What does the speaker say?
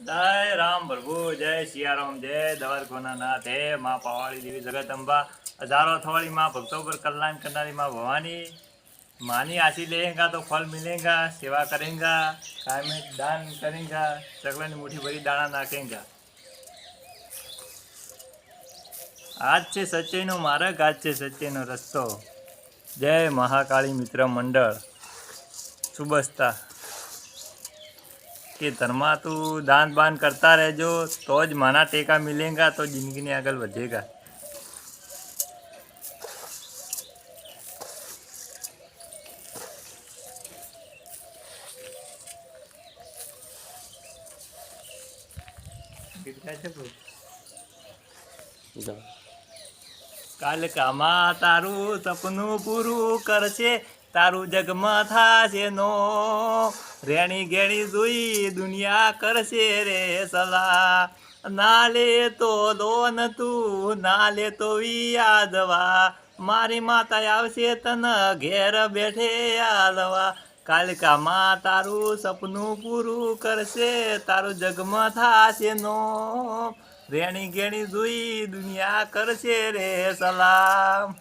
જય રામ પ્રભુ, જય સિયારામ જય દવારકોના નાથ હે મા પાવાળી દેવી જગદંબા. હજારો અથવાળી માં ભક્તો પર કલ્યાણ કરનારી માં ભવાની. માની આશી લેંગા તો ફળ મિલેગા, સેવા કરેંગા, કાયમી દાન કરેંગા, ચકલાની મુઠી ભરી દાણા નાખેંગા. આજ છે સચ્ચાઈનો માર્ગ, આજ છે સચ્ચાઈનો રસ્તો. જય મહાકાળી મિત્ર મંડળ. શુભસ્તા કે ધર્મા તું દાન બાન કરતા રહેજો તો જ માના ટેકા મિલેગા તો જિંદગીને આગળ વધેગા કાલ કામા તારું સપનું પૂરું કરશે તારું જગમાં થાશે નો. રેણી ઘેણી જોઈ દુનિયા કરશે રે સલા. ના લે તો લોન તું ના લે તો યાદવા મારી માતા આવશે તને ઘેર બેઠે આલવા કાલિકામાં તારું સપનું પૂરું કરશે, તારું જગમાં થાશે નો. રેણી ઘેણી જોઈ દુનિયા કરશે રે સલામ